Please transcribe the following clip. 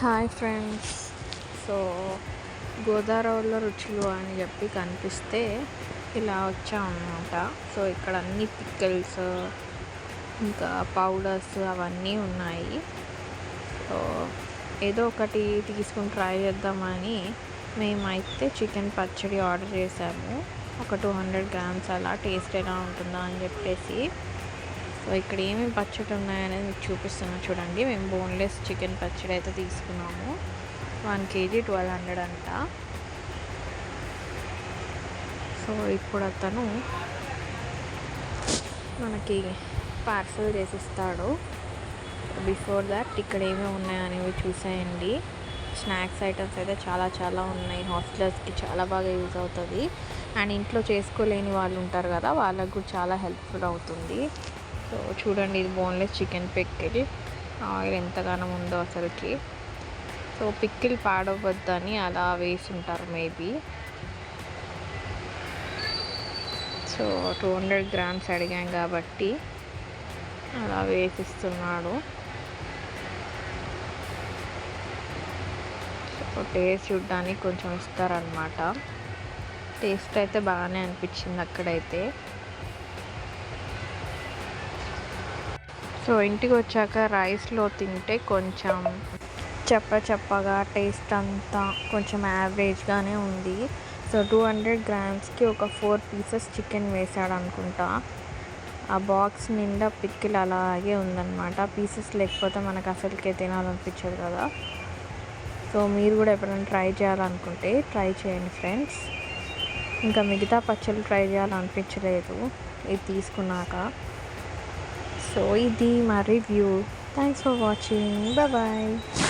Hi friends so గోదావరిలో రుచులు అని చెప్పి కనిపిస్తే ఇలా వచ్చామన్నమాట. సో ఇక్కడ అన్ని పిక్కల్స్ ఇంకా పౌడర్స్ అవన్నీ ఉన్నాయి. సో ఏదో ఒకటి తీసుకుని ట్రై చేద్దామని మేమైతే చికెన్ పచ్చడి ఆర్డర్ చేసాము. ఒక టూ హండ్రెడ్ గ్రామ్స్ అలా టేస్ట్ ఎలా ఉంటుందా అని చెప్పేసి. సో ఇక్కడ ఏమేమి పచ్చడి ఉన్నాయనేది మీకు చూపిస్తున్నాను చూడండి. మేము బోన్లెస్ చికెన్ పచ్చడి అయితే తీసుకున్నాము. వన్ కేజీ ట్వెల్వ్ హండ్రెడ్ అంట. సో ఇప్పుడు అతను మనకి పార్సల్ చేసిస్తాడు. బిఫోర్ దట్ ఇక్కడ ఏమేమి ఉన్నాయనేవి చూసేయండి. స్నాక్స్ ఐటమ్స్ అయితే చాలా చాలా ఉన్నాయి. హాస్టలర్స్కి చాలా బాగా యూజ్ అవుతుంది. అండ్ ఇంట్లో చేసుకోలేని వాళ్ళు ఉంటారు కదా వాళ్ళకు కూడా చాలా హెల్ప్ఫుల్ అవుతుంది. సో చూడండి ఇది బోన్లెస్ చికెన్ పిక్కిల్. ఆయిల్ ఎంతగానో ఉందో అసలుకి. సో పిక్కిల్ పాడవద్దని అలా వేసి ఉంటారు maybe. So two hundred grams అడిగాం కాబట్టి అలా వేసిస్తున్నాడు. సో టేస్ట్ చూడ్డానికి కొంచెం ఇస్తారనమాట టేస్ట్ అయితే బాగానే అనిపించింది అక్కడైతే. సో ఇంటికి వచ్చాక రైస్లో తింటే కొంచెం చప్ప చప్పగా టేస్ట్ అంతా కొంచెం యావరేజ్గానే ఉంది. సో టూ హండ్రెడ్ గ్రామ్స్కి ఒక ఫోర్ పీసెస్ చికెన్ వేసాడు అనుకుంటా ఆ బాక్స్ నిండా పిక్కిల్ అలాగే ఉందన్నమాట. పీసెస్ లేకపోతే మనకు అసలుకే తినాలనిపించదు కదా. సో మీరు కూడా ఎప్పుడైనా ట్రై చేయాలనుకుంటే ట్రై చేయండి ఫ్రెండ్స్. ఇంకా మిగతా పచ్చళ్ళు ట్రై చేయాలనిపించలేదు. ఇది తీసుకున్నాక. So, ID my review. Thanks for watching. Bye bye.